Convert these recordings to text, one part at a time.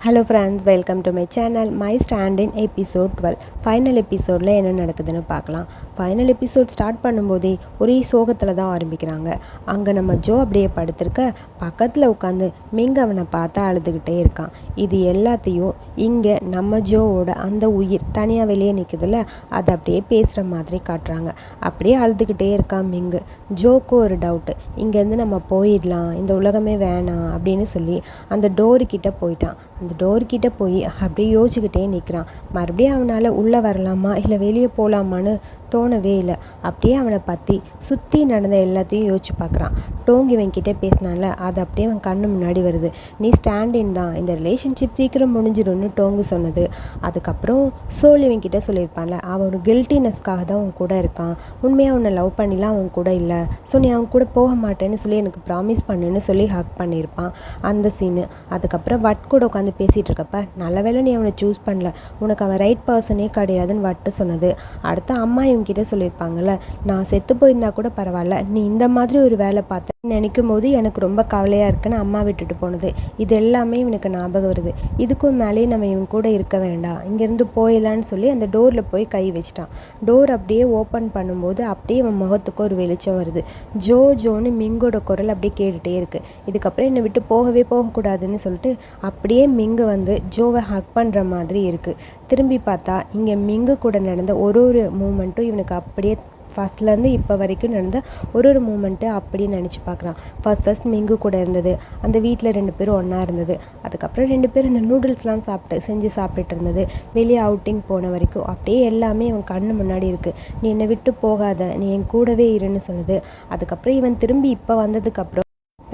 Hello friends welcome to my channel my stand in episode twelve final எபிசோடில் என்ன நடக்குதுன்னு பார்க்கலாம். ஃபைனல் எபிசோட் ஸ்டார்ட் பண்ணும்போதே ஒரே சோகத்தில் தான் ஆரம்பிக்கிறாங்க. அங்கே நம்ம ஜோ அப்படியே படுத்திருக்க பக்கத்தில் உட்காந்து மிங்க அவனை பார்த்தா அழுதுகிட்டே இருக்கான். இது எல்லாத்தையும் இங்கே நம்ம ஜோவோட அந்த உயிர் தனியாக வெளியே நிற்குதுல்ல அதை அப்படியே பேசுகிற மாதிரி காட்டுறாங்க. அப்படியே அழுதுகிட்டே இருக்கான் மிங்கு. ஜோக்கு ஒரு டவுட்டு இங்கேருந்து நம்ம போயிடலாம் இந்த உலகமே வேணாம் அப்படின்னு சொல்லி அந்த டோரு கிட்டே போயிட்டான். அந்த டோர்கிட்ட போய் அப்படியே யோசிச்சுக்கிட்டே நிற்கிறான் மறுபடியும் அவனால் உள்ளே வரலாமா? இல்லை வெளியே போகலாமான்னு தோணவே இல்லை. அப்படியே அவனை பற்றி சுற்றி நடந்த எல்லாத்தையும் யோசிச்சு பார்க்குறான் டோங் இவன் கிட்டே பேசினால அது அப்படியே அவன் கண்ணு முன்னாடி வருது. நீ ஸ்டாண்டின் தான். இந்த ரிலேஷன்ஷிப் சீக்கிரம் முடிஞ்சிடும்னு டோங்கு சொன்னது. அதுக்கப்புறம் சோல் இவன் கிட்டே சொல்லியிருப்பான்ல அவன் ஒரு கில்ட்டினஸ்க்காக தான் அவன் கூட இருக்கான். உண்மையாக அவனை லவ் பண்ணிலாம் அவன் கூட இல்லை. ஸோ நீ அவன் கூட போக மாட்டேன்னு சொல்லி எனக்கு ப்ராமிஸ் பண்ணுன்னு சொல்லி ஹக் பண்ணியிருப்பான். அந்த சீனு அதுக்கப்புறம் வட் கூட உட்காந்து பேசிகிட்டு இருக்கப்ப நல்ல வேளை நீ அவனை சூஸ் பண்ணல. உனக்கு அவன் ரைட் பர்சனே கிடையாதுன்னு வட்டு சொன்னது. அடுத்து அம்மா இவங்கிட்ட சொல்லியிருப்பாங்கல்ல நான் செத்து போயிருந்தா கூட பரவாயில்ல. நீ இந்த மாதிரி ஒரு வேலை பார்த்த நினைக்கும் போது எனக்கு ரொம்ப கவலையாக இருக்குன்னு அம்மா விட்டுட்டு போனது. இது எல்லாமே இவனுக்கு ஞாபகம் வருது. இதுக்கும் மேலேயே நம்ம இவன் கூட இருக்க வேண்டாம். இங்கேருந்து போயிடலான்னு சொல்லி அந்த டோரில் போய் கை வச்சிட்டான். டோர் அப்படியே ஓப்பன் பண்ணும்போது அப்படியே அவன் முகத்துக்கு ஒரு வெளிச்சம் வருது. ஜோ ஜோன்னு மிங்கோட குரல் அப்படியே கேட்டுகிட்டே இருக்குது இதுக்கப்புறம் என்னை விட்டு போகவே போகக்கூடாதுன்னு சொல்லிட்டு அப்படியே மிங்கு வந்து ஜோவை ஹக் பண்ணுற மாதிரி இருக்குது திரும்பி பார்த்தா இங்கே மிங்கு கூட நடந்த ஒரு ஒரு மூமெண்ட்டும் இவனுக்கு அப்படியே ஃபஸ்ட்லேருந்து இப்போ வரைக்கும் நடந்த ஒரு ஒரு மூமெண்ட்டு அப்படியே நினச்சி பார்க்குறான் ஃபஸ்ட் ஃபஸ்ட் மிங்கு கூட இருந்தது. அந்த வீட்டில் ரெண்டு பேரும் ஒன்றா இருந்தது. அதுக்கப்புறம் ரெண்டு பேரும் இந்த நூடுல்ஸ்லாம் சாப்பிட்டு செஞ்சு சாப்பிட்டுட்டு இருந்தது. வெளியே அவுட்டிங் போன வரைக்கும் அப்படியே எல்லாமே இவன் கண்ணு முன்னாடி இருக்குது நீ என்னை விட்டு போகாத. நீ என் கூடவே இருன்னு சொன்னது. அதுக்கப்புறம் இவன் திரும்பி இப்போ வந்ததுக்கப்புறம்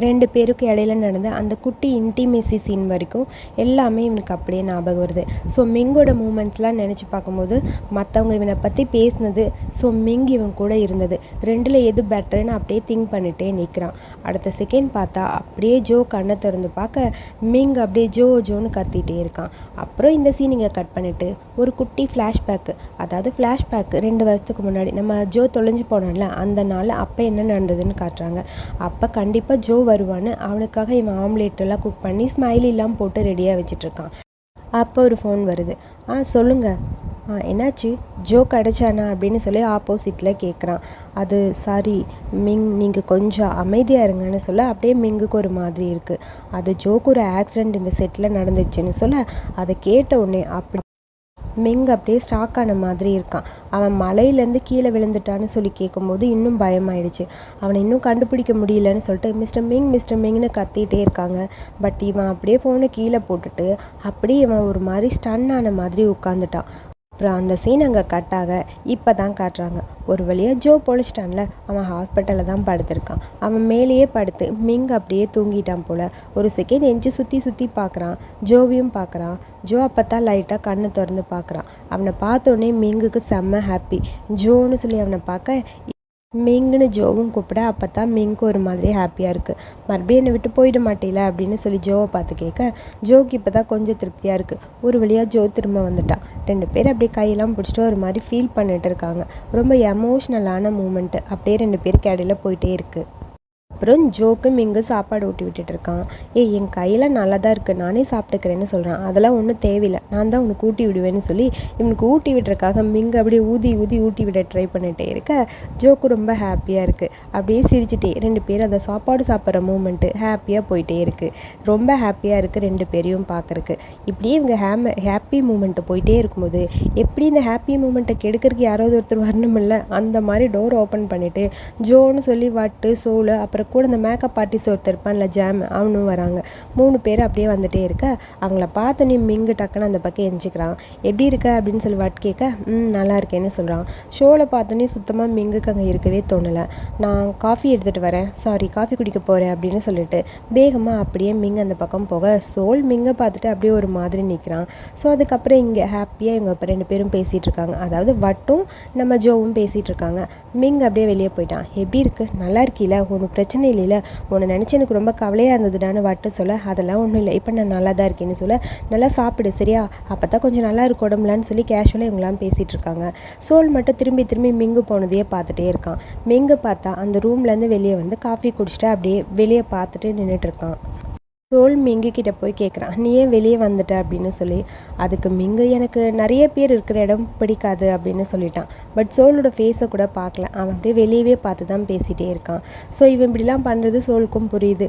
ரெண்டு பேருக்கு இடையில நடந்த அந்த குட்டி இன்டிமேசி சீன் வரைக்கும் எல்லாமே இவனுக்கு அப்படியே ஞாபகம் வருது. ஸோ மிங்கோட மூமெண்ட்ஸ்லாம் நினச்சி பார்க்கும்போது மற்றவங்க இவனை பற்றி பேசினது ஸோ மிங் இவன் கூட இருந்தது. ரெண்டில் எது பெட்டர்னு அப்படியே திங்க் பண்ணிகிட்டே நிற்கிறான் அடுத்த செகண்ட் பார்த்தா அப்படியே ஜோ கண்ணை திறந்து பார்க்க மிங் அப்படியே ஜோ ஜோன்னு கத்திட்டே இருக்கான். அப்புறம் இந்த சீன் இங்கே கட் பண்ணிவிட்டு ஒரு குட்டி ஃப்ளாஷ்பேக்கு அதாவது ஃப்ளாஷ்பேக் ரெண்டு வருஷத்துக்கு முன்னாடி நம்ம ஜோ தொலைஞ்சு போனோம்ல அந்த நாள் அப்போ என்ன நடந்ததுன்னு காட்டுறாங்க. அப்போ கண்டிப்பாக ஜோ வருவான்னு அவனுக்காக இவன் ஆம்லேட்டெல்லாம் குக் பண்ணி ஸ்மைலிலாம் போட்டு ரெடியாக வச்சிட்ருக்கான் அப்போ ஒரு ஃபோன் வருது. ஆ சொல்லுங்கள் ஆ என்னாச்சு? ஜோ கிடச்சானா அப்படின்னு சொல்லி ஆப்போசிட்டில் கேட்குறான் அது சாரி மிங் நீங்கள் கொஞ்சம் அமைதியாக இருங்கன்னு சொல்ல அப்படியே மிங்குக்கு ஒரு மாதிரி இருக்குது அது ஜோக்கு ஒரு ஆக்சிடெண்ட் இந்த செட்டில் நடந்துச்சுன்னு சொல்ல அதை கேட்ட உடனே அப்படி மிங் அப்படியே ஸ்டாக் ஆன மாதிரி இருக்கான். அவன் மலையிலேருந்து கீழே விழுந்துட்டான்னு சொல்லி கேட்கும்போது இன்னும் பயமாயிடுச்சு. அவனை இன்னும் கண்டுபிடிக்க முடியலன்னு சொல்லிட்டு மிஸ்டர் மிங் மிஸ்டர் மிங்னு கத்திட்டே இருக்காங்க. பட் இவன் அப்படியே ஃபோனை கீழே போட்டுட்டு அப்படியே இவன் ஒரு மாதிரி ஸ்டன் ஆன மாதிரி உட்காந்துட்டான் அப்புறம் அந்த சீன் அங்கே கட்டாக இப்போ தான் காட்டுறாங்க. ஒரு வழியாக ஜோ பொழிச்சிட்டான்ல அவன் ஹாஸ்பிட்டலில் தான் படுத்திருக்கான். அவன் மேலேயே படுத்து மிங் அப்படியே தூங்கிட்டான் போல். ஒரு செகண்ட் எஞ்சி சுற்றி சுற்றி பார்க்குறான் ஜோவியும் பார்க்குறான் ஜோ அப்போ தான் லைட்டாக கண்ணு திறந்து பார்க்குறான் அவனை பார்த்தோன்னே மிங்குக்கு செம்ம ஹாப்பி ஜோன்னு சொல்லி அவனை பார்க்க மிங்குன்னு ஜோவும் கூப்பிட அப்போ தான் மிங்கு ஒரு மாதிரி ஹாப்பியாக இருக்குது மறுபடியும் என்னை விட்டு போயிட மாட்டேல அப்படின்னு சொல்லி ஜோவை பார்த்து கேட்க ஜோக்கு இப்போ தான் கொஞ்சம் திருப்தியாக இருக்குது ஒரு வழியாக ஜோ திரும்ப வந்துட்டான் ரெண்டு பேர் அப்படியே கையெல்லாம் பிடிச்சிட்டு ஒரு மாதிரி ஃபீல் பண்ணிட்டு இருக்காங்க. ரொம்ப எமோஷ்னலான மூமெண்ட்டு அப்படியே ரெண்டு பேருக்கு இடையில போயிட்டே இருக்குது அப்புறம் ஜோக்கு மிங்கு சாப்பாடு ஊட்டி விட்டுட்டு இருக்கான். ஏய் என் கையில் நல்லா தான் இருக்குது நானே சாப்பிட்டுக்கிறேன்னு சொல்கிறான் அதெல்லாம் ஒன்றும் தேவையில்லை. நான் தான் உனக்கு ஊட்டி விடுவேன்னு சொல்லி இவனுக்கு ஊட்டி விடுறக்காக மிங்கு அப்படியே ஊதி ஊதி ஊட்டி விட ட்ரை பண்ணிகிட்டே இருக்க. ஜோக்கு ரொம்ப ஹாப்பியாக இருக்குது அப்படியே சிரிச்சிட்டே ரெண்டு பேரும் அந்த சாப்பாடு சாப்பிட்ற மூமெண்ட்டு ஹாப்பியாக போயிட்டே இருக்குது ரொம்ப ஹாப்பியாக இருக்குது ரெண்டு பேரையும் பார்க்குறக்கு இப்படியே இவங்க ஹேம ஹாப்பி மூமெண்ட்டு போயிட்டே இருக்கும்போது எப்படி இந்த ஹாப்பி மூமெண்ட்டை கெடுக்கிறதுக்கு யாராவது ஒருத்தர் வரணுமில்ல? அந்த மாதிரி டோர் ஓப்பன் பண்ணிவிட்டு ஜோன்னு சொல்லி வட்டு சோளு அப்புறம் கூட இந்த மேக்கப் ஆர்டிஸ்ட் ஒருத்தர் இருப்பான்ல ஜாம் அவனும் வராங்க. மூணு பேர் அப்படியே வந்துட்டே இருக்க. அவங்கள பார்த்தோன்னே மிங்கு டக்குன்னு அந்த பக்கம் எஞ்சிக்கிறான் எப்படி இருக்க? அப்படின்னு சொல்லி வாட் கேட்க ம் நல்லா இருக்கேன்னு சொல்கிறான் ஷோவில் பார்த்தோன்னே சுத்தமாக மிங்குக்கு அங்கே இருக்கவே தோணலை. நான் காஃபி எடுத்துகிட்டு வரேன். சாரி காஃபி குடிக்க போகிறேன் அப்படின்னு சொல்லிட்டு வேகமாக அப்படியே மிங் அந்த பக்கம் போக சோல் மிங்கை பார்த்துட்டு அப்படியே ஒரு மாதிரி நிற்கிறான் ஸோ அதுக்கப்புறம் இங்கே ஹாப்பியாக இவங்க இப்போ ரெண்டு பேரும் பேசிகிட்டு இருக்காங்க. அதாவது வட்டும் நம்ம ஜோவும் பேசிகிட்டு இருக்காங்க. மிங் அப்படியே வெளியே போயிட்டான். எப்படி இருக்குது நல்லா இருக்கீல? ஒன்றும் பிரச்சனை பிரச்சனை இல்லைல்ல உன்னை நினச்சி எனக்கு ரொம்ப கவலையாக இருந்ததுடான்னு வாட்ட சொல்ல அதெல்லாம் ஒன்றும் இல்லை. இப்போ நான் நல்லா தான் இருக்கேன்னு சொல்ல நல்லா சாப்பிடு சரியா? அப்போ தான் கொஞ்சம் நல்லா இருக்கும் உடம்புலான்னு சொல்லி கேஷுவலாக இவங்களாம் பேசிகிட்டு இருக்காங்க. சோல் மட்டும் திரும்பி திரும்பி மிங்கு போனதையே பார்த்துட்டே இருக்கான். மிங்கு பார்த்தா அந்த ரூம்லேருந்து வெளியே வந்து காஃபி குடிச்சிட்டு அப்படியே வெளியே பார்த்துட்டு நின்றுட்டு இருக்கான். சோல் மிங்குக்கிட்ட போய் கேட்குறான் நீ ஏன் வெளியே வந்துட்ட? அப்படின்னு சொல்லி அதுக்கு மிங்கு. எனக்கு நிறைய பேர் இருக்கிற இடம் பிடிக்காது அப்படின்னு சொல்லிட்டான். பட் சோலோட ஃபேஸை கூட பார்க்கல. அவன் அப்படியே வெளியவே பார்த்து தான் பேசிகிட்டே இருக்கான். ஸோ இவன் இப்படிலாம் பண்ணுறது சோலுக்கும் புரியுது.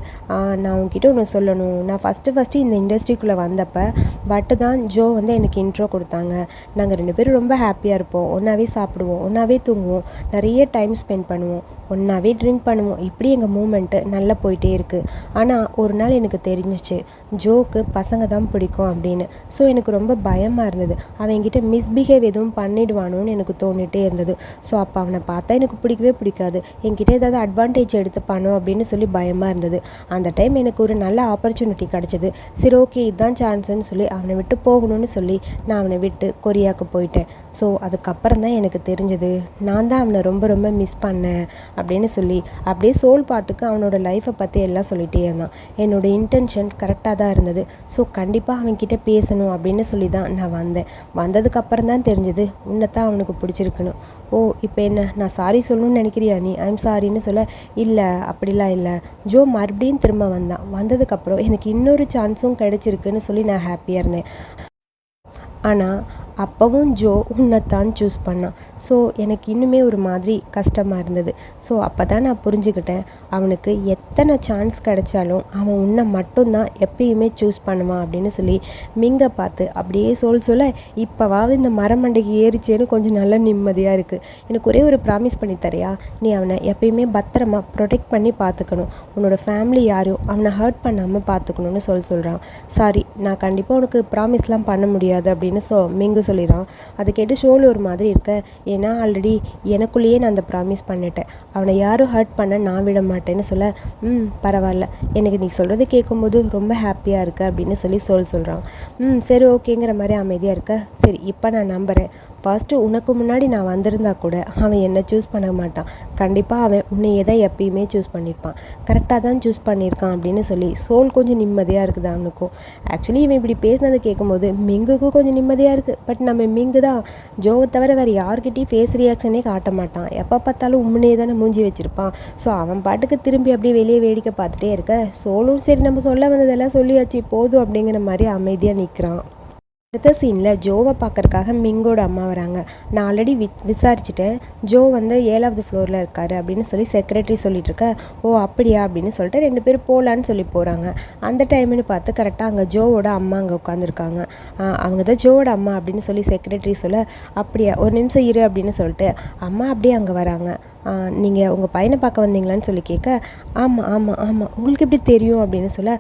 நான் உங்ககிட்ட ஒன்று சொல்லணும். நான் ஃபஸ்ட்டு ஃபஸ்ட்டு இந்த இண்டஸ்ட்ரிக்குள்ளே வந்தப்போ பட்டு தான் ஜோ வந்து எனக்கு இன்ட்ரோ கொடுத்தாங்க. நாங்கள் ரெண்டு பேரும் ரொம்ப ஹாப்பியாக இருப்போம். ஒன்றாவே சாப்பிடுவோம். ஒன்றாவே தூங்குவோம். நிறைய டைம் ஸ்பெண்ட் பண்ணுவோம். ஒன்றாவே ட்ரிங்க் பண்ணுவோம். இப்படி எங்கள் மூமெண்ட்டு நல்லா போயிட்டே இருக்குது ஆனால் ஒரு நாள் எனக்கு தெரிஞ்சிச்சு. ஜோக்கு பசங்க தான் பிடிக்கும் அப்படின்னு. ஸோ எனக்கு ரொம்ப பயமாக இருந்தது. அவன் என்கிட்ட மிஸ்பிஹேவ் எதுவும் பண்ணிடுவானோன்னு எனக்கு தோணிகிட்டே இருந்தது. ஸோ அப்போ அவனை பார்த்தா எனக்கு பிடிக்கவே பிடிக்காது. என்கிட்ட ஏதாவது அட்வான்டேஜ் எடுத்துப்பானோ அப்படின்னு சொல்லி பயமாக இருந்தது. அந்த டைம் எனக்கு ஒரு நல்ல ஆப்பர்ச்சுனிட்டி கிடச்சிது. சரி ஓகே இதுதான் சான்ஸ்னு சொல்லி அவனை விட்டு போகணும்னு சொல்லி நான் அவனை விட்டு கொரியாவுக்கு போயிட்டேன். ஸோ அதுக்கப்புறம் தான் எனக்கு தெரிஞ்சது நான் தான் அவனை ரொம்ப ரொம்ப மிஸ் பண்ணேன் அப்படின்னு சொல்லி அப்படியே சோல் பாட்டுக்கு அவனோட லைஃப்பை பற்றி எல்லாம் சொல்லிகிட்டே இருந்தான். என்னோட இன்டென்ஷன் கரெக்டாக தான் இருந்தது. ஸோ கண்டிப்பாக அவன்கிட்ட பேசணும் அப்படின்னு சொல்லி தான் நான் வந்தேன். வந்ததுக்கப்புறம் தான் தெரிஞ்சது உன்னை தான் அவனுக்கு பிடிச்சிருக்குன்னு ஓ இப்போ என்ன? நான் சாரி சொல்லணும்னு நினைக்கிறியா நீ? ஐம் சாரின்னு சொல்ல இல்லை அப்படிலாம் இல்லை. ஜோ மறுபடியும் திரும்ப வந்தான். வந்ததுக்கப்புறம் எனக்கு இன்னொரு சான்ஸும் கிடச்சிருக்குன்னு சொல்லி நான் ஹாப்பியாக இருந்தேன். ஆனால் அப்போவும் ஜோ உன்னைத்தான் சூஸ் பண்ணான். ஸோ எனக்கு இன்னுமே ஒரு மாதிரி கஷ்டமாக இருந்தது. ஸோ அப்போ தான் நான் புரிஞ்சுக்கிட்டேன். அவனுக்கு எத்தனை சான்ஸ் கிடைச்சாலும் அவன் உன்னை மட்டும்தான் எப்பயுமே சூஸ் பண்ணுவான் அப்படின்னு சொல்லி மிங்க பார்த்து அப்படியே சொல் சொல்ல இப்போவாவது இந்த மரமண்டைக்கு ஏறிச்சேன்னு கொஞ்சம் நல்ல நிம்மதியாக இருக்குது எனக்கு ஒரே ஒரு ப்ராமிஸ் பண்ணி தரியா நீ அவனை எப்பயுமே பத்திரமா ப்ரொடெக்ட் பண்ணி பார்த்துக்கணும். உன்னோட ஃபேமிலி யாரும் அவனை ஹர்ட் பண்ணாமல் பார்த்துக்கணும்னு சொல் சொல்கிறான் சாரி நான் கண்டிப்பாக உனக்கு ப்ராமிஸ்லாம் பண்ண முடியாது அப்படின்னு சொ மிங்கு சொல்லிடுறான். அதை கேட்டு ஷோவில் ஒரு மாதிரி இருக்க. ஏன்னா ஆல்ரெடி எனக்குள்ளேயே நான் அந்த ப்ராமிஸ் பண்ணிட்டேன். அவனை யாரும் ஹர்ட் பண்ண நான் விட மாட்டேன்னு சொல்ல ம் பரவாயில்ல. எனக்கு நீ சொல்கிறது கேட்கும்போது ரொம்ப ஹாப்பியாக இருக்கு அப்படின்னு சொல்லி சோல் சொல்கிறான் ம் சரி ஓகேங்கிற மாதிரி அமைதியாக இருக்க. சரி இப்போ நான் நம்புகிறேன் ஃபஸ்ட்டு உனக்கு முன்னாடி நான் வந்திருந்தா கூட அவன் என்னை சூஸ் பண்ண மாட்டான். கண்டிப்பாக அவன் உன்னையே தான் எப்பயுமே சூஸ் பண்ணியிருப்பான் கரெக்டாக தான் சூஸ் பண்ணியிருக்கான் அப்படின்னு சொல்லி சோல் கொஞ்சம் நிம்மதியாக இருக்குது அவனுக்கும். ஆக்சுவலி இவன் இப்படி பேசினதை கேட்கும்போது மிங்குக்கும் கொஞ்சம் நிம்மதியாக இருக்குது பட் நம்ம மிங்கு தான். ஜோவை தவிர வேறு யார்கிட்டையும் ஃபேஸ் ரியாக்ஷனே காட்ட மாட்டான். எப்போ பார்த்தாலும் உண்மையே தானே மூஞ்சி வச்சுருப்பான். ஸோ அவன் பாட்டுக்கு திரும்பி அப்படியே வெளியே வேடிக்கை பார்த்துட்டே இருக்க. சோலும் சரி நம்ம சொல்ல வந்ததெல்லாம் சொல்லியாச்சு. போதும் அப்படிங்கிற மாதிரி அமைதியாக நிற்கிறான் அடுத்த சீனில் ஜோவை பார்க்கறக்காக மிங்கோட அம்மா வராங்க. நான் ஆல்ரெடி வி விசாரிச்சுட்டேன். ஜோ வந்து ஏழாவது ஃப்ளோரில் இருக்காரு அப்படின்னு சொல்லி செக்ரட்டரி சொல்லிட்டு இருக்க ஓ அப்படியா? அப்படின்னு சொல்லிட்டு ரெண்டு பேரும் போகலான்னு சொல்லி போகிறாங்க அந்த டைம்னு பார்த்து கரெக்டாக அங்கே ஜோவோட அம்மா அங்கே உட்காந்துருக்காங்க அவங்க தான் ஜோவோட அம்மா அப்படின்னு சொல்லி செக்ரட்டரி சொல்ல அப்படியா ஒரு நிமிஷம் இரு அப்படின்னு சொல்லிட்டு அம்மா அப்படியே அங்கே வராங்க. நீங்கள் உங்கள் பையனை பார்க்க வந்தீங்களான்னு சொல்லி கேட்க ஆமாம் ஆமாம் ஆமாம் உங்களுக்கு எப்படி தெரியும்? அப்படின்னு சொல்ல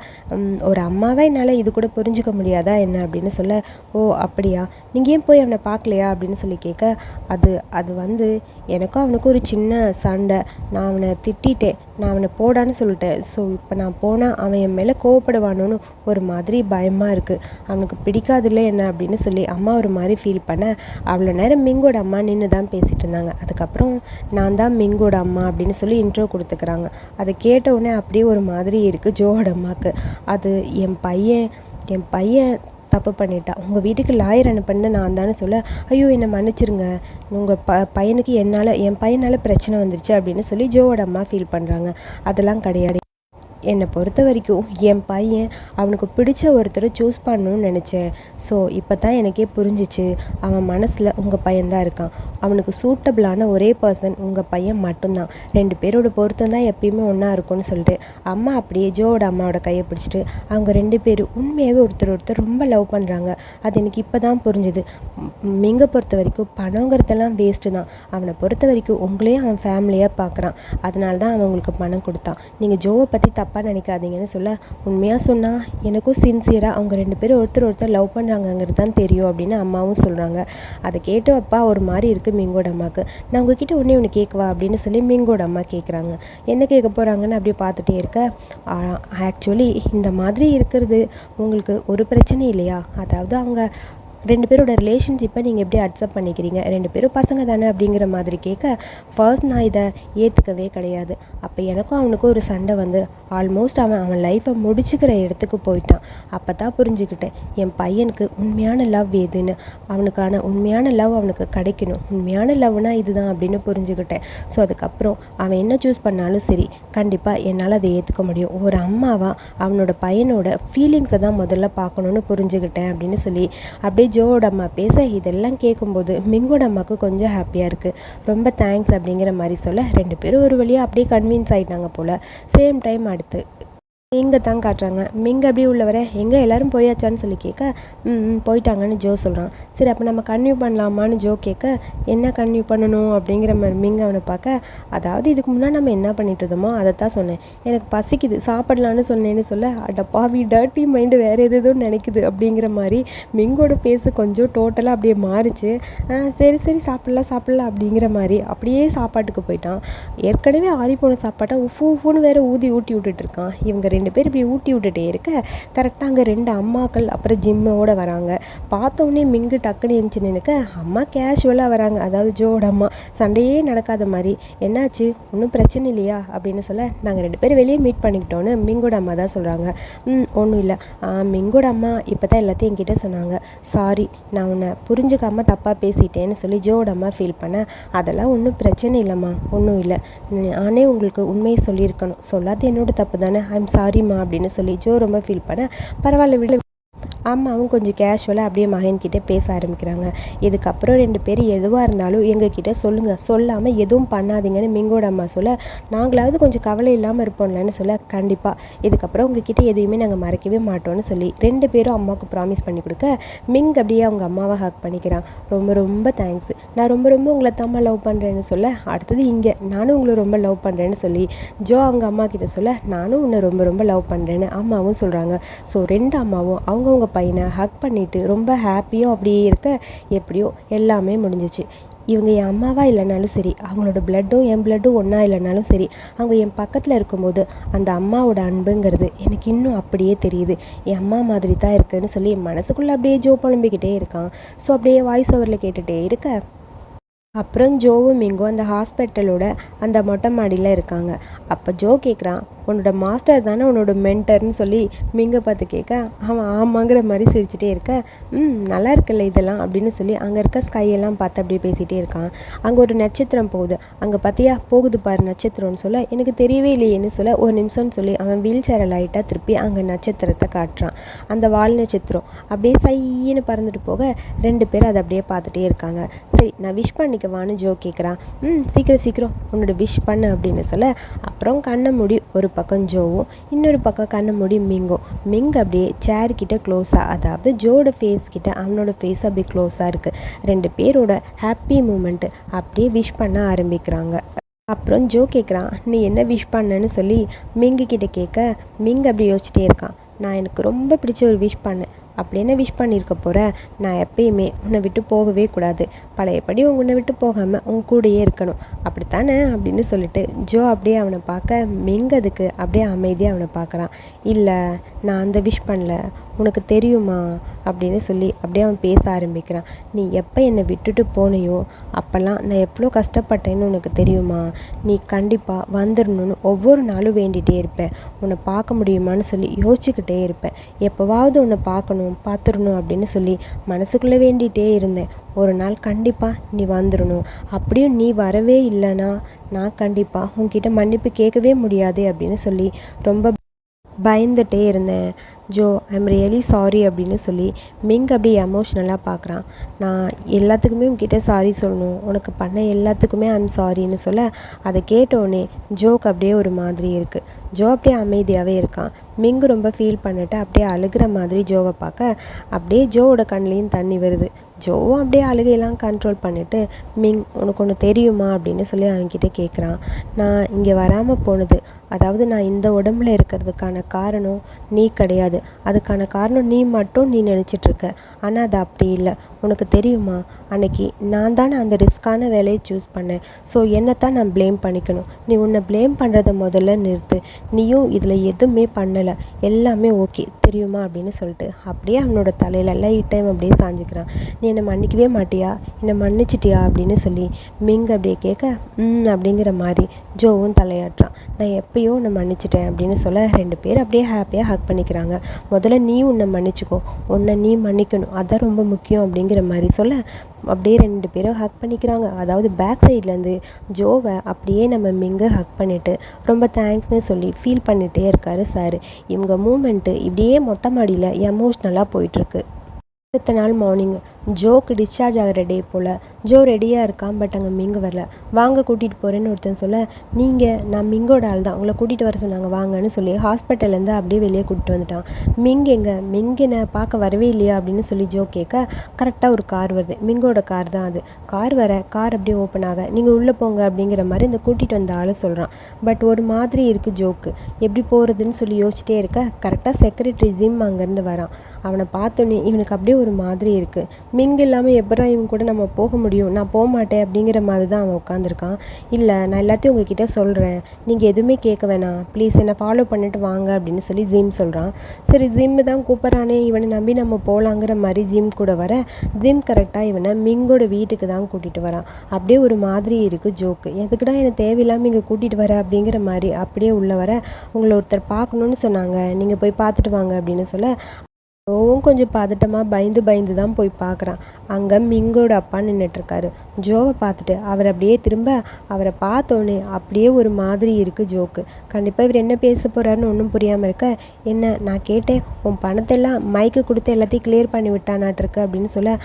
ஒரு அம்மாவை என்னால் இது கூட புரிஞ்சுக்க முடியாதா என்ன? அப்படின்னு சொல்ல ஓ அப்படியா? நீங்கள் ஏன் போய் அவனை பார்க்கலையா? அப்படின்னு சொல்லி கேட்க அது அது வந்து எனக்கும் அவனுக்கும் ஒரு சின்ன சண்டை. நான் அவனை திட்டிட்டேன். நான் அவனை போடான்னு சொல்லிட்டேன். ஸோ இப்போ நான் போனால் அவன் என் மேலே கோவப்படுவானோன்னு ஒரு மாதிரி பயமாக இருக்குது அவனுக்கு பிடிக்காதுல்ல என்ன அப்படின்னு சொல்லி அம்மா ஒரு மாதிரி ஃபீல் பண்ண அவ்வளோ நேரம் மிங்கோட அம்மா நின்று தான் பேசிகிட்டு இருந்தாங்க. அதுக்கப்புறம் நான் தான் மிங்கோட அம்மா அப்படின்னு சொல்லி இன்ட்ரோ கொடுத்துக்கிறாங்க. அதை கேட்ட உடனே அப்படியே ஒரு மாதிரி இருக்குது ஜோவோட அம்மாவுக்கு அது என் பையன் என் பையன் தப்பு பண்ணிட்டான் உங்கள் வீட்டுக்கு லாயர் அனுப்பினது நான் தானே சொல்ல ஐயோ என்னை மன்னிச்சிருங்க. உங்கள் ப பையனுக்கு என்னால் என் பையனால் பிரச்சனை வந்துருச்சு அப்படின்னு சொல்லி ஜோவோட அம்மா ஃபீல் பண்ணுறாங்க அதெல்லாம் கிடையாது. என்னை பொறுத்த வரைக்கும் என் பையன் அவனுக்கு பிடிச்ச ஒருத்தரை சூஸ் பண்ணணும்னு நினச்சேன். ஸோ இப்போ தான் எனக்கே புரிஞ்சிச்சு. அவன் மனசில் உங்கள் பையன்தான் இருக்கான். அவனுக்கு சூட்டபிளான ஒரே பர்சன் உங்கள் பையன் மட்டும்தான். ரெண்டு பேரோட பொருத்தம் தான் எப்பயுமே ஒன்றா இருக்கும்னு சொல்லிட்டு அம்மா அப்படியே ஜோவோட அம்மாவோட கையை பிடிச்சிட்டு அவங்க ரெண்டு பேரும் உண்மையாகவே ஒருத்தர் ஒருத்தர் ரொம்ப லவ் பண்ணுறாங்க அது எனக்கு இப்போ தான் புரிஞ்சுது. மிங்க பொறுத்த வரைக்கும் பணங்கிறதெல்லாம் வேஸ்ட்டு தான். அவனை பொறுத்த வரைக்கும் உங்களையும் அவன் ஃபேமிலியாக பார்க்குறான் அதனால தான் அவன் உங்களுக்கு பணம் கொடுத்தான். நீங்கள் ஜோவை பற்றி தப்பு தப்பாக நினைக்காதீங்கன்னு சொல்ல உண்மையாக சொன்னால் எனக்கும் சின்சியராக அவங்க ரெண்டு பேரும் ஒருத்தர் ஒருத்தர் லவ் பண்ணுறாங்கங்கிறது தான் தெரியும் அப்படின்னு அம்மாவும் சொல்கிறாங்க அதை கேட்டு அப்பா ஒரு மாதிரி இருக்குது மிங்கோட அம்மாவுக்கு நான் உங்ககிட்ட ஒன்றே ஒன்று கேட்கவா அப்படின்னு சொல்லி மிங்கோட அம்மா கேட்குறாங்க என்ன கேட்க போகிறாங்கன்னு அப்படியே பார்த்துட்டே இருக்க ஆக்சுவலி இந்த மாதிரி இருக்கிறது உங்களுக்கு ஒரு பிரச்சனை இல்லையா? அதாவது அவங்க ரெண்டு பேரோட ரிலேஷன்ஷிப்பை நீங்கள் எப்படி அக்செப்ட் பண்ணிக்கிறீங்க? ரெண்டு பேரும் பசங்க தானே அப்படிங்கிற மாதிரி கேட்க ஃபர்ஸ்ட் நான் இதை ஏற்றுக்கவே கிடையாது. அப்போ எனக்கும் அவனுக்கும் ஒரு சண்டை வந்து ஆல்மோஸ்ட் அவன் அவன் லைஃப்பை முடிச்சுக்கிற இடத்துக்கு போயிட்டான். அப்போ தான் புரிஞ்சுக்கிட்டேன் என் பையனுக்கு உண்மையான லவ் எதுன்னு? அவனுக்கான உண்மையான லவ் அவனுக்கு கிடைக்கணும். உண்மையான லவ்னா இதுதான் அப்படின்னு புரிஞ்சுக்கிட்டேன். ஸோ அதுக்கப்புறம் அவன் என்ன சூஸ் பண்ணாலும் சரி கண்டிப்பாக என்னால் அதை ஏற்றுக்க முடியும். ஒரு அம்மாவாக அவனோட பையனோட ஃபீலிங்ஸை தான் முதல்ல பார்க்கணுன்னு புரிஞ்சுக்கிட்டேன் அப்படின்னு சொல்லி அப்படியே ஜோவோட அம்மா பேச இதெல்லாம் கேட்கும்போது மிங்கோட அம்மாவுக்கு கொஞ்சம் ஹாப்பியாக இருக்குது ரொம்ப தேங்க்ஸ் அப்படிங்கிற மாதிரி சொல்ல ரெண்டு பேரும் ஒரு வழியாக அப்படியே கன்வின்ஸ் ஆகிட்டாங்க போல். சேம் டைம் அடுத்து இங்கே தான் காட்டுறாங்க. மிங்க அப்படியே உள்ள வர? எங்கே எல்லோரும் போயாச்சான்னு சொல்லி கேட்க ம் போயிட்டாங்கன்னு ஜோ சொல்கிறான் சரி அப்போ நம்ம கன்வியூ பண்ணலாமான்னு ஜோ கேட்க என்ன கன்டினியூ பண்ணணும்? அப்படிங்கிற மாதிரி மிங்க அவனை பார்க்க அதாவது இதுக்கு முன்னாடி நம்ம என்ன பண்ணிட்டு இருந்தோமோ அதை தான் சொன்னேன். எனக்கு பசிக்குது சாப்பிடலான்னு சொன்னேன்னு சொல்ல அட பாவி டர்ட்டி மைண்டு வேறு எது நினைக்குது? அப்படிங்கிற மாதிரி மிங்கோட பேசு கொஞ்சம் டோட்டலாக அப்படியே மாறிச்சு. சரி சரி சாப்பிட்லாம் சாப்பிட்லாம் அப்படிங்கிற மாதிரி அப்படியே சாப்பாட்டுக்கு போயிட்டான். ஏற்கனவே ஆறி போன சாப்பாட்டை உஃபு உஃபுன்னு வேறு ஊதி ஊட்டி விட்டுட்டு இருக்கான். இவங்க ரெண்டு ரெண்டு பேர் இப்படி ஊட்டி விட்டுட்டே இருக்க. கரெக்டாக அங்கே ரெண்டு அம்மாக்கள் அப்புறம் ஜிம்மோட வராங்க. பார்த்தோன்னே மிங்கு டக்குன்னு எழுந்துச்சு நினைக்க அம்மா கேஷுவலாக வராங்க. அதாவது ஜோட அம்மா சண்டையே நடக்காத மாதிரி. என்னாச்சு? ஒன்றும் பிரச்சனை இல்லையா? அப்படின்னு சொல்ல நாங்கள் ரெண்டு பேரும் வெளியே மீட் பண்ணிக்கிட்டோன்னு மிங்கோட அம்மா தான் சொல்கிறாங்க ம் ஒன்றும் இல்லை. மிங்கோட அம்மா இப்போ தான் எல்லாத்தையும் என்கிட்ட சொன்னாங்க. சாரி நான் உன்னை புரிஞ்சுக்காம தப்பாக பேசிட்டேன்னு சொல்லி ஜோட அம்மா ஃபீல் பண்ணேன் அதெல்லாம் ஒன்றும் பிரச்சனை இல்லைம்மா. ஒன்றும் இல்லை. நானே உங்களுக்கு உண்மையை சொல்லியிருக்கணும். சொல்லாத என்னோட தப்பு தானே. ஐம் சாரிம்மா அப்படின்னு சொல்லி ஜோ ரொம்ப ஃபீல் பண்ண பரவாயில்ல விட அம்மாவும் கொஞ்சம் கேஷுவலாக அப்படியே மகன்கிட்ட பேச ஆரம்பிக்கிறாங்க. இதுக்கப்புறம் ரெண்டு பேர் எதுவாக இருந்தாலும் எங்ககிட்ட சொல்லுங்கள் சொல்லாமல் எதுவும் பண்ணாதீங்கன்னு மிங்கோட அம்மா சொல்ல நாங்களாவது கொஞ்சம் கவலை இல்லாமல் இருப்போம்லன்னு சொல்ல கண்டிப்பாக இதுக்கப்புறம் உங்ககிட்ட எதையுமே நாங்கள் மறக்கவே மாட்டோம்னு சொல்லி ரெண்டு பேரும் அம்மாவுக்கு ப்ராமிஸ் பண்ணி கொடுக்க மிங் அப்படியே அவங்க அம்மாவை ஹக் பண்ணிக்கிறான். ரொம்ப ரொம்ப தேங்க்ஸ் நான் ரொம்ப ரொம்ப உங்களை தாம்மா லவ் பண்ணுறேன்னு சொல்ல அடுத்தது இங்கே நானும் உங்களை ரொம்ப லவ் பண்ணுறேன்னு சொல்லி ஜோ அவங்க அம்மா கிட்ட சொல்ல நானும் உன்னை ரொம்ப ரொம்ப லவ் பண்ணுறேன்னு அம்மாவும் சொல்கிறாங்க ஸோ ரெண்டு அம்மாவும் அவங்க உங்கள் பையனை ஹக் பண்ணிவிட்டு ரொம்ப ஹாப்பியாக அப்படியே இருக்க எப்படியோ எல்லாமே முடிஞ்சிச்சு. இவங்க என் அம்மாவாக இல்லைனாலும் சரி அவங்களோட பிளட்டும் என் பிளட்டும் ஒன்றா இல்லைனாலும் சரி அவங்க என் பக்கத்தில் இருக்கும்போது அந்த அம்மாவோட அன்புங்கிறது எனக்கு இன்னும் அப்படியே தெரியுது. என் அம்மா மாதிரி தான் இருக்குன்னு சொல்லி என் மனசுக்குள்ளே அப்படியே ஜோ புலம்பிக்கிட்டே இருக்கான். ஸோ அப்படியே வாய்ஸ் ஓவரில் கேட்டுகிட்டே இருக்க. அப்புறம் ஜோவும் மிங்கும் அந்த ஹாஸ்பிட்டலோட அந்த மொட்டை மாடியில் இருக்காங்க. அப்போ ஜோ கேட்குறான் உன்னோட மாஸ்டர் தானே உன்னோட மென்டர்னு சொல்லி மிங்க பார்த்து கேட்க அவன் ஆமாங்கிற மாதிரி சிரிச்சிட்டே இருக்க ம் நல்லா இருக்குல்ல இதெல்லாம் அப்படின்னு சொல்லி அங்கே இருக்க ஸ்கையெல்லாம் பார்த்து அப்படியே பேசிகிட்டே இருக்கான். அங்கே ஒரு நட்சத்திரம் போகுது. அங்கே பார்த்தியா போகுது பாரு நட்சத்திரம்னு சொல்ல எனக்கு தெரியவே இல்லையேன்னு சொல்ல ஒரு நிமிஷம்னு சொல்லி அவன் வீல் சேரை லைட்டாக திருப்பி அங்கே நட்சத்திரத்தை காட்டுறான். அந்த வால் நட்சத்திரம் அப்படியே சையின்னு பறந்துட்டு போக ரெண்டு பேரும் அதை அப்படியே பார்த்துட்டே இருக்காங்க. சரி நான் விஷ் பண்ணிக்கவான்னு ஜோ கேட்குறான் ம் சீக்கிரம் சீக்கிரம். உன்னோட விஷ் பண்ணு அப்படின்னு சொல்ல அப்புறம் கண்ணை முடி ஒரு பக்கம் ஜோவும் இன்னொரு பக்கம் கண்ணை முடி மிங்கும். மிங் அப்படியே சேர் கிட்ட க்ளோஸாக அதாவது ஜோட ஃபேஸ் கிட்ட அவனோட ஃபேஸ் அப்படியே க்ளோஸாக இருக்குது ரெண்டு பேரோட ஹாப்பி மூமெண்ட்டு அப்படியே விஷ் பண்ண ஆரம்பிக்கிறாங்க. அப்புறம் ஜோ கேட்குறான் நீ என்ன விஷ் பண்ணன்னு சொல்லி மிங்கு கிட்ட கேட்க மிங் அப்படி யோசிச்சிட்டே இருக்கான். நான் எனக்கு ரொம்ப பிடிச்ச ஒரு விஷ் பண்ணேன் அப்படி என்ன விஷ் பண்ணியிருக்க போகிற நான் எப்பயுமே உன்னை விட்டு போகவே கூடாது. பழையபடி உன்னை விட்டு போகாமல் உன் கூடயே இருக்கணும். அப்படித்தானே? அப்படின்னு சொல்லிட்டு ஜோ அப்படியே அவனை பார்க்க மிங்கதுக்கு அப்படியே அமைதியாக அவனை பார்க்குறான். இல்லை நான் அந்த விஷ் பண்ணல. உனக்கு தெரியுமா? அப்படின்னு சொல்லி அப்படியே அவன் பேச ஆரம்பிக்கிறான். நீ எப்போ என்னை விட்டுட்டு போனையோ அப்போல்லாம் நான் எவ்வளோ கஷ்டப்பட்டேன்னு உனக்கு தெரியுமா? நீ கண்டிப்பாக வந்துடணும்னு ஒவ்வொரு நாளும் வேண்டிகிட்டே இருப்பேன். உன்னை பார்க்க முடியுமான்னு சொல்லி யோசிச்சுக்கிட்டே இருப்பேன். எப்போவாவது உன்னை பார்க்கணும் பார்த்துடணும் அப்படின்னு சொல்லி மனசுக்குள்ளே வேண்டிகிட்டே இருந்தேன். ஒரு நாள் கண்டிப்பாக நீ வந்துடணும். அப்படியும் நீ வரவே இல்லைன்னா நான் கண்டிப்பாக உன்கிட்ட மன்னிப்பு கேட்கவே முடியாது அப்படின்னு சொல்லி ரொம்ப பயந்துட்டே இருந்தேன். ஜோ ஐம் ரியலி சாரி அப்படின்னு சொல்லி மிங் அப்படியே எமோஷ்னலாக பார்க்குறான் நான் எல்லாத்துக்குமே உங்ககிட்ட சாரி சொல்லணும். உனக்கு பண்ண எல்லாத்துக்குமே ஐம் சாரின்னு சொல்ல அதை கேட்டோடனே ஜோக்கு அப்படியே ஒரு மாதிரி இருக்குது ஜோ அப்படியே அமைதியாகவே இருக்கான். மிங் ரொம்ப ஃபீல் பண்ணிட்டு அப்படியே அழுகிற மாதிரி ஜோவை பார்க்க அப்படியே ஜோவோட கண்லேயும் தண்ணி வருது. ஜோவும் அப்படியே அழுகையெல்லாம் கண்ட்ரோல் பண்ணிவிட்டு மிங் உனக்கு ஒன்று தெரியுமா? அப்படின்னு சொல்லி அவன்கிட்ட கேட்குறான் நான் இங்கே வராமல் போனது அதாவது நான் இந்த உடம்புல இருக்கிறதுக்கான காரணம் நீ கிடையாது. அதுக்கான காரணம் நீ மட்டும் நீ நினச்சிட்ருக்க ஆனால் அது அப்படி இல்லை. உனக்கு தெரியுமா? அன்னைக்கு நான் தானே அந்த ரிஸ்க்கான வேலையை சூஸ் பண்ணேன். ஸோ என்னத்தான் நான் ப்ளேம் பண்ணிக்கணும்? நீ உன்னை ப்ளேம் பண்ணுறத முதல்ல நிறுத்து. நீயும் இதில் எதுவுமே பண்ணலை. எல்லாமே ஓகே தெரியுமா? அப்படின்னு சொல்லிட்டு அப்படியே அவனோட தலையில் லைட் டைம் அப்படியே சாஞ்சிக்கிறான். நீ என்னை மன்னிக்கவே மாட்டியா? என்னை மன்னிச்சிட்டியா? அப்படின்னு சொல்லி மிங் அப்படியே கேட்க ம் அப்படிங்கிற மாதிரி ஜோவும் தலையாட்டுறான். நான் எப்பயோ உன்னை மன்னிச்சிட்டேன் அப்படின்னு சொல்ல ரெண்டு பேர் அப்படியே ஹாப்பியாக ஹக் பண்ணிக்கிறாங்க. முதல்ல நீ உன்னை மன்னிச்சுக்கோ. உன்னை நீ மன்னிக்கணும். அதான் ரொம்ப முக்கியம் அப்படிங்கிற மாதிரி சொல்ல அப்படியே ரெண்டு பேரும் ஹக் பண்ணிக்கிறாங்க. அதாவது பேக் சைட்லேருந்து ஜோவை அப்படியே நம்ம மிங்க ஹக் பண்ணிவிட்டு ரொம்ப தேங்க்ஸ்னு சொல்லி ஃபீல் பண்ணிகிட்டே இருக்காரு சார். இவங்க மூமெண்ட்டு இப்படியே மொட்டை மாடியில் எமோஷ்னலாக போயிட்டுருக்கு அடுத்த நாள் மார்னிங் ஜோக்கு டிஸ்சார்ஜ் ஆகிற டே போல். ஜோ ரெடியாக இருக்கான் பட் அங்கே மிங்கு வரல. வாங்க கூட்டிகிட்டு போகிறேன்னு ஒருத்தன் சொல்ல நீங்கள் நான் மிங்கோட ஆள் தான். உங்களை கூட்டிகிட்டு வர சொன்னாங்க. வாங்கன்னு சொல்லி ஹாஸ்பிட்டல்லேருந்து அப்படியே வெளியே கூட்டிகிட்டு வந்துட்டான். மிங் எங்கே? மிங் என்னை பார்க்க வரவே இல்லையா? அப்படின்னு சொல்லி ஜோ கேட்க கரெக்டாக ஒரு கார் வருது. மிங்கோட கார் தான் அது. கார் வர கார் அப்படியே ஓப்பன் ஆக. நீங்கள் உள்ளே போங்க அப்படிங்கிற மாதிரி இந்த கூட்டிகிட்டு வந்த ஆள் சொல்கிறான் பட் ஒரு மாதிரி இருக்குது ஜோக்கு எப்படி போகிறதுன்னு சொல்லி யோசிச்சிட்டே இருக்க கரெக்டாக செக்ரட்டரி ஜிம் அங்கேருந்து வரான். அவனை பார்த்தோன்னே இவனுக்கு அப்படியே ஒரு மாதிரி இருக்குது மிங் இல்லாமல் எப்படா இவங்க கூட நம்ம போக முடியும்? நான் போக மாட்டேன் அப்படிங்கிற மாதிரி தான் அவன் உட்காந்துருக்கான் இல்லை நான் எல்லாத்தையும் உங்ககிட்ட சொல்கிறேன் நீங்கள் எதுவுமே கேட்க வேணாம். ப்ளீஸ் என்னை ஃபாலோ பண்ணிட்டு வாங்க அப்படின்னு சொல்லி ஜிம் சொல்கிறான் சரி ஜிம்மு தான் கூப்பிட்றானே. இவனை நம்பி நம்ம போகலாங்கிற மாதிரி ஜிம் கூட வர ஜிம் கரெக்டாக இவனை மிங்கோட வீட்டுக்கு தான் கூட்டிகிட்டு வரான். அப்படியே ஒரு மாதிரி இருக்குது ஜோக்கு. எதுக்குடா என்னை தேவையில்லாமல் இங்கே கூட்டிகிட்டு வர அப்படிங்கிற மாதிரி அப்படியே உள்ளே வர உங்களை ஒருத்தர் பார்க்கணுன்னு சொன்னாங்க. நீங்கள் போய் பார்த்துட்டு வாங்க அப்படின்னு சொல்ல ஜோவும் கொஞ்சம் பதட்டமாக பயந்து பயந்து தான் போய் பார்க்குறான். அங்கே மிங்கோட அப்பா நின்றுட்டுருக்காரு ஜோவை பார்த்துட்டு அவர் அப்படியே திரும்ப அவரை பார்த்தோன்னே அப்படியே ஒரு மாதிரி இருக்குது ஜோக்கு. கண்டிப்பாக இவர் என்ன பேச போகிறாருன்னு ஒன்றும் புரியாமல் இருக்க என்ன நான் கேட்டேன் உன் பணத்தை எல்லாம் மைக்கு கொடுத்து எல்லாத்தையும் கிளியர் பண்ணி விட்டானாட்டிருக்கு அப்படின்னு சொல்ல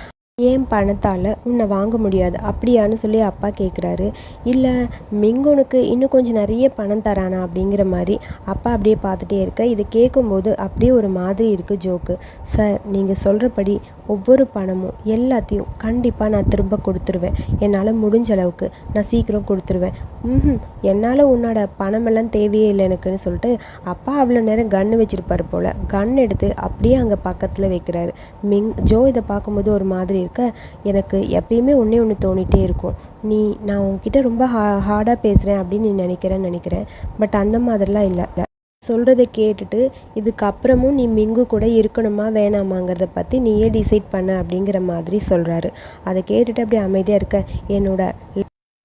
ஏன் பணத்தால் உன்னை வாங்க முடியாது? அப்படியான்னு சொல்லி அப்பா கேட்குறாரு இல்லை மிங்குனுக்கு இன்னும் கொஞ்சம் நிறைய பணம் தரானா? அப்படிங்கிற மாதிரி அப்பா அப்படியே பார்த்துட்டே இருக்க. இதை கேட்கும்போது அப்படியே ஒரு மாதிரி இருக்குது ஜோக்கு. சார் நீங்கள் சொல்கிறபடி ஒவ்வொரு பணமும் எல்லாத்தையும் கண்டிப்பாக நான் திரும்ப கொடுத்துருவேன். என்னால் முடிஞ்ச அளவுக்கு நான் சீக்கிரம் கொடுத்துருவேன். ம் என்னால் உன்னோட பணமெல்லாம் தேவையே இல்லை எனக்குன்னு சொல்லிட்டு அப்பா அவ்வளோ நேரம் கன்று வச்சுருப்பார் போல். கன் எடுத்து அப்படியே அங்கே பக்கத்தில் வைக்கிறாரு. மிங் ஜோ இதை பார்க்கும்போது ஒரு மாதிரி இருக்க எனக்கு எப்பயுமே ஒன்றே ஒன்று தோணிகிட்டே இருக்கும். நீ நான் உன்கிட்ட ரொம்ப ஹா ஹார்டாக பேசுகிறேன் அப்படின்னு நீ நினைக்கிறேன்னு நினைக்கிறேன். பட் அந்த மாதிரிலாம் இல்லை. சொல்கிறத கேட்டுட்டு இதுக்கப்புறமும் நீ மிங்கு கூட இருக்கணுமா வேணாமாங்கிறத பற்றி நீயே டிசைட் பண்ண அப்படிங்கிற மாதிரி சொல்கிறாரு அதை கேட்டுட்டு அப்படியே அமைதியாக இருக்க. என்னோட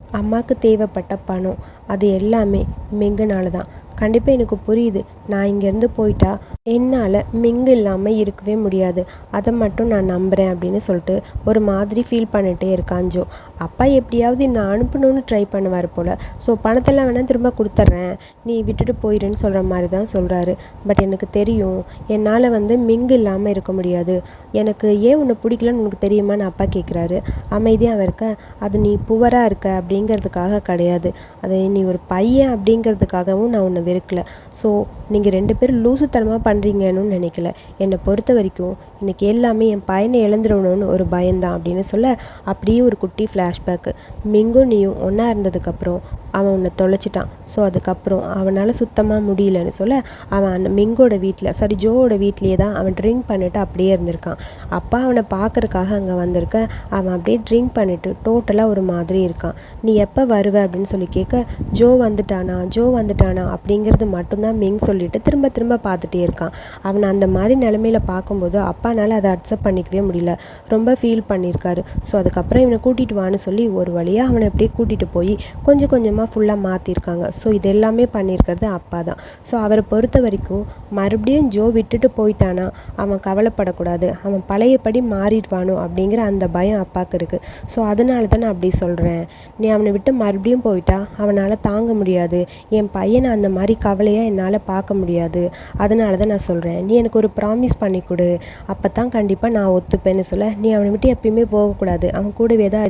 அம்மாவுக்கு தேவைப்பட்ட பணம் அது எல்லாமே மிங்குனால தான் கண்டிப்பாக எனக்கு புரியுது. நான் இங்கேருந்து போயிட்டா என்னால் மிங்கு இல்லாமல் இருக்கவே முடியாது. அதை மட்டும் நான் நம்புகிறேன் அப்படின்னு சொல்லிட்டு ஒரு மாதிரி ஃபீல் பண்ணிகிட்டே இருக்கான் ஜோ அப்பா எப்படியாவது நான் அனுப்பணும்னு ட்ரை பண்ணுவார் போல். ஸோ பணத்தெல்லாம் வேணால் திரும்ப கொடுத்துட்றேன். நீ விட்டுட்டு போயிடுன்னு சொல்கிற மாதிரி தான் சொல்கிறாரு பட் எனக்கு தெரியும் என்னால் வந்து மிங்கு இல்லாமல் இருக்க முடியாது. எனக்கு ஏன் உன்னை பிடிக்கலன்னு உனக்கு தெரியுமான்னு அப்பா கேட்குறாரு அமைதியாக இருக்க அது நீ புவராக இருக்க அப்படிங்கிறதுக்காக கிடையாது. அது நீ ஒரு பையன் அப்படிங்கிறதுக்காகவும் நான் உன்னை வெறுக்கல. ஸோ நீங்கள் ரெண்டு பேரும் லூசுத்தனமாக பண்ணுறீங்கன்னு நினைக்கல. என்னை பொறுத்த வரைக்கும் இன்றைக்கி எல்லாமே என் பையனை இழந்துடணும்னு ஒரு பயம்தான் அப்படின்னு சொல்ல அப்படியே ஒரு குட்டி ஃப்ளாஷ்பேக்கு மிங்கும் நீயும் ஒன்றா இருந்ததுக்கப்புறம் அவன் உன்னை தொலைச்சிட்டான். ஸோ அதுக்கப்புறம் அவனால் சுத்தமாக முடியலன்னு சொல்ல அவன் அந்த மிங்கோட வீட்டில் சாரி ஜோவோட வீட்லேயே தான் அவன் ட்ரிங்க் பண்ணிவிட்டு அப்படியே இருந்திருக்கான். அப்பா அவனை பார்க்குறக்காக அங்கே வந்திருக்க அவன் அப்படியே ட்ரிங்க் பண்ணிவிட்டு டோட்டலாக ஒரு மாதிரி இருக்கான். நீ எப்போ வருவ அப்படின்னு சொல்லி கேட்க ஜோ வந்துட்டானா ஜோ வந்துட்டானா? அப்படிங்கிறது மட்டும்தான் மிங் சொல்லிட்டு திரும்ப திரும்ப பார்த்துட்டே இருக்கான். அவனை அந்த மாதிரி நிலமையில பார்க்கும்போது அப்பானால் அதை அக்செப்ட் பண்ணிக்கவே முடியல. ரொம்ப ஃபீல் பண்ணியிருக்காரு. ஸோ அதுக்கப்புறம் இவனை கூட்டிகிட்டு வான்னு சொல்லி ஒரு வழியாக அவனை அப்படியே கூட்டிகிட்டு போய் கொஞ்சம் கொஞ்சமாக ஃபுல்லாக மாற்றிருக்காங்க ஸோ இது எல்லாமே பண்ணியிருக்கிறது அப்பா தான். ஸோ அவரை பொறுத்த வரைக்கும் மறுபடியும் ஜோ விட்டுட்டு போயிட்டானா அவன் கவலைப்படக்கூடாது. அவன் பழையபடி மாறிடுவானோ அப்படிங்கிற அந்த பயம் அப்பாவுக்கு இருக்குது ஸோ அதனால தான் நான் அப்படி சொல்கிறேன் நீ அவனை விட்டு மறுபடியும் போயிட்டா அவனால் தாங்க முடியாது. என் பையனை அந்த மாதிரி மாதிரி கவலையாக என்னால் பார்க்க முடியாது. அதனால தான் நான் சொல்கிறேன் நீ எனக்கு ஒரு ப்ராமிஸ் பண்ணி கொடு. அப்போ தான் கண்டிப்பாக நான் ஒத்துப்பேன்னு சொல்ல. நீ அவனை விட்டு எப்பயுமே போகக்கூடாது அவன் கூடவே தான்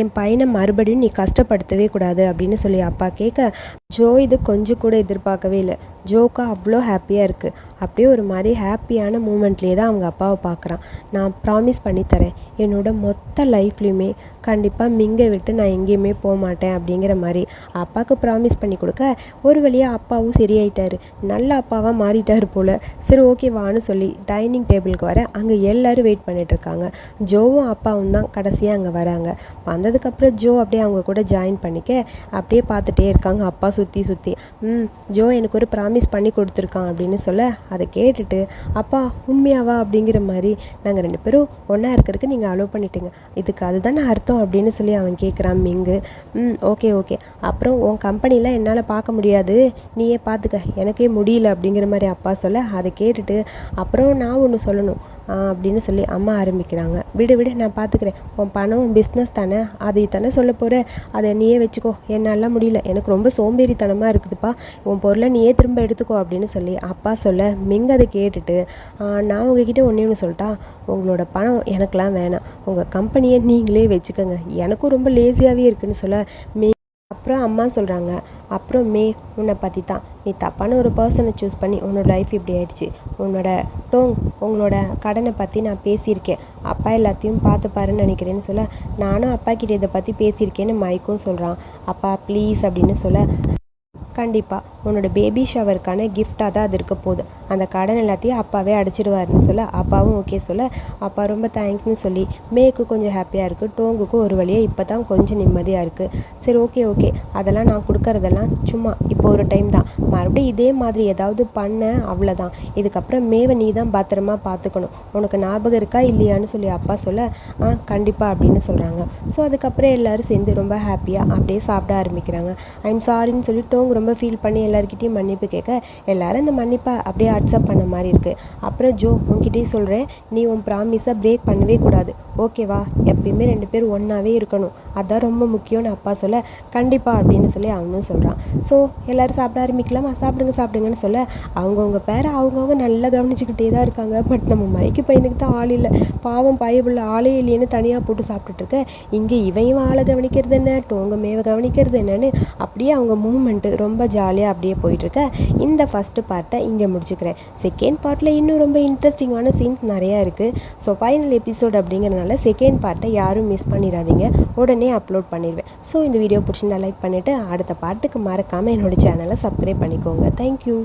என் பையனை மறுபடியும் நீ கஷ்டப்படுத்தவே கூடாது அப்படின்னு சொல்லி அப்பா கேட்க ஜோ இது கொஞ்சம் கூட எதிர்பார்க்கவே இல்லை. ஜோக்கா அவ்வளோ ஹாப்பியாக இருக்குது அப்படியே ஒரு மாதிரி ஹாப்பியான மூமெண்ட்லேயே தான் அவங்க அப்பாவை பார்க்குறான். நான் ப்ராமிஸ் பண்ணி தரேன். என்னோட மொத்த லைஃப்லையுமே கண்டிப்பாக மிங்க விட்டு நான் எங்கேயுமே போக மாட்டேன் அப்படிங்கிற மாதிரி அப்பாவுக்கு ப்ராமிஸ் பண்ணி கொடுக்க ஒரு வழியாக அப்பாவும் சரியாயிட்டார். நல்ல அப்பாவாக மாறிட்டார் போல். சரி ஓகே வான்னு சொல்லி டைனிங் டேபிளுக்கு வர அங்கே எல்லோரும் வெயிட் பண்ணிகிட்ருக்காங்க ஜோவும் அப்பாவும் தான் கடைசியாக அங்கே வராங்க. வந்ததுக்கப்புறம் ஜோ அப்படியே அவங்க கூட ஜாயின் பண்ணிக்க அப்படியே பார்த்துட்டே இருக்காங்க. அப்பா சுற்றி சுற்றி ம் ஜோ எனக்கு ஒரு ப்ராமிஸ் பண்ணி கொடுத்துருக்கான் அப்படின்னு சொல்ல அதை கேட்டுட்டு அப்பா உண்மையாவா? அப்படிங்கிற மாதிரி நாங்கள் ரெண்டு பேரும் ஒன்றா இருக்கிறதுக்கு நீங்கள் அலோவ் பண்ணிட்டீங்க. இதுக்கு அதுதானே அர்த்தம் அப்படின்னு சொல்லி அவன் கேட்குறான் மிங்கு. ம் ஓகே ஓகே அப்புறம் உன் கம்பெனியில் என்னால் பார்க்க முடியாது. நீயே பார்த்துக்க. எனக்கே முடியல அப்படிங்கிற மாதிரி அப்பா சொல்ல அதை கேட்டுட்டு அப்புறம் நான் ஒன்று சொல்லணும். அப்படின்னு சொல்லி அம்மா ஆரம்பிக்கிறாங்க. விடு விடு நான் பார்த்துக்கிறேன் உன் பணம் பிஸ்னஸ் தானே? அதை தானே சொல்ல போகிற அதை நீயே வச்சுக்கோ. என்னால் முடியல. எனக்கு ரொம்ப சோம்பேறித்தனமாக இருக்குதுப்பா. உன் பொருளை நீயே திரும்ப எடுத்துக்கோ அப்படின்னு சொல்லி அப்பா சொல்ல மிங்க அதை கேட்டுட்டு நான் உங்ககிட்ட ஒன்றே ஒன்று சொல்லிட்டா உங்களோட பணம் எனக்கெலாம் வேணாம். உங்கள் கம்பெனியை நீங்களே வச்சுக்கோங்க. எனக்கும் ரொம்ப லேசியாகவே இருக்குன்னு சொல்ல மே அப்புறம் அம்மா சொல்கிறாங்க அப்புறம் மே உன்னை பற்றி தான் நீ தப்பான ஒரு பர்சனை சூஸ் பண்ணி உன்னோட லைஃப் இப்படி ஆயிடுச்சு. உன்னோட டோங் உங்களோட கடனை பற்றி நான் பேசியிருக்கேன். அப்பா எல்லாத்தையும் பார்த்து பாருன்னு நினைக்கிறேன்னு சொல்ல நானும் அப்பா கிட்டே இதை பற்றி பேசியிருக்கேன்னு மைக்கும் சொல்கிறான் அப்பா ப்ளீஸ் அப்படின்னு சொல்ல கண்டிப்பாக உன்னோட பேபி ஷவருக்கான கிஃப்டாக தான் அது இருக்க போகுது. அந்த கடன் எல்லாத்தையும் அப்பாவே அடிச்சிடுவாருன்னு சொல்ல அப்பாவும் ஓகே சொல்ல அப்பா ரொம்ப தேங்க்ஸ்னு சொல்லி மேக்கு கொஞ்சம் ஹாப்பியாக இருக்குது டோங்குக்கும் ஒரு வழியாக இப்போ தான் கொஞ்சம் நிம்மதியாக இருக்குது சரி ஓகே ஓகே அதெல்லாம் நான் கொடுக்கறதெல்லாம் சும்மா இப்போ ஒரு டைம் தான். மறுபடியும் இதே மாதிரி ஏதாவது பண்ண அவ்வளோதான் இதுக்கப்புறம் மேவை நீ தான் பத்திரமா பார்த்துக்கணும் உனக்கு ஞாபகம் இருக்கா இல்லையான்னு சொல்லி அப்பா சொல்ல ஆ கண்டிப்பாக அப்படின்னு சொல்கிறாங்க ஸோ அதுக்கப்புறம் எல்லோரும் சேர்ந்து ரொம்ப ஹாப்பியாக அப்படியே சாப்பிட ஆரம்பிக்கிறாங்க. ஐம் சாரின்னு சொல்லி டோங் ரொம்ப ரொம்ப ஃபீல் பண்ணி எல்லாருக்கிட்டையும் மன்னிப்பு கேட்க எல்லாரும் இந்த மன்னிப்பை அப்படியே அக்செப்ட் பண்ண மாதிரி இருக்குது அப்புறம் ஜோ உன்கிட்டயே சொல்கிறேன் நீ உன் ப்ராமிஸை பிரேக் பண்ணவே கூடாது. ஓகேவா எப்பயுமே ரெண்டு பேரும் ஒன்றாவே இருக்கணும். அதான் ரொம்ப முக்கியம்னு அப்பா சொல்ல கண்டிப்பாக அப்படின்னு சொல்லி அவனும் சொல்கிறான் ஸோ எல்லோரும் சாப்பிட ஆரம்பிக்கலாமா? சாப்பிடுங்க சாப்பிடுங்கன்னு சொல்ல அவங்கவுங்க பேரை அவங்கவுங்க நல்லா கவனிச்சுக்கிட்டே தான் இருக்காங்க. பட் நம்ம மைக்கு பையனுக்கு தான் ஆள் இல்லை. பாவம் பயபுள்ள ஆளே இல்லையேன்னு தனியாக போட்டு சாப்பிட்டுட்ருக்க இங்கே இவையும் ஆளை கவனிக்கிறது என்ன? டோங்க மேவை கவனிக்கிறது என்னன்னு? அப்படியே அவங்க மூமெண்ட்டு ரொம்ப ஜாலியாக அப்படியே போயிட்டுருக்க. இந்த ஃபஸ்ட்டு பார்ட்டை இங்கே முடிச்சுக்கிறேன். செகண்ட் பார்ட்டில் இன்னும் ரொம்ப இன்ட்ரெஸ்டிங்கான சீன்ஸ் நிறையா இருக்குது ஸோ ஃபைனல் எபிசோட் அப்படிங்கிறனால செகண்ட் பார்ட்டை யாரும் மிஸ் பண்ணிடாதீங்க. உடனே அப்லோட் பண்ணிடுவேன். ஸோ இந்த வீடியோ பிடிச்சிருந்தா லைக் பண்ணிவிட்டு அடுத்த பாட்டுக்கு மறக்காமல் என்னோடய சேனலை சப்ஸ்கிரைப் பண்ணிக்கோங்க. தேங்க்யூ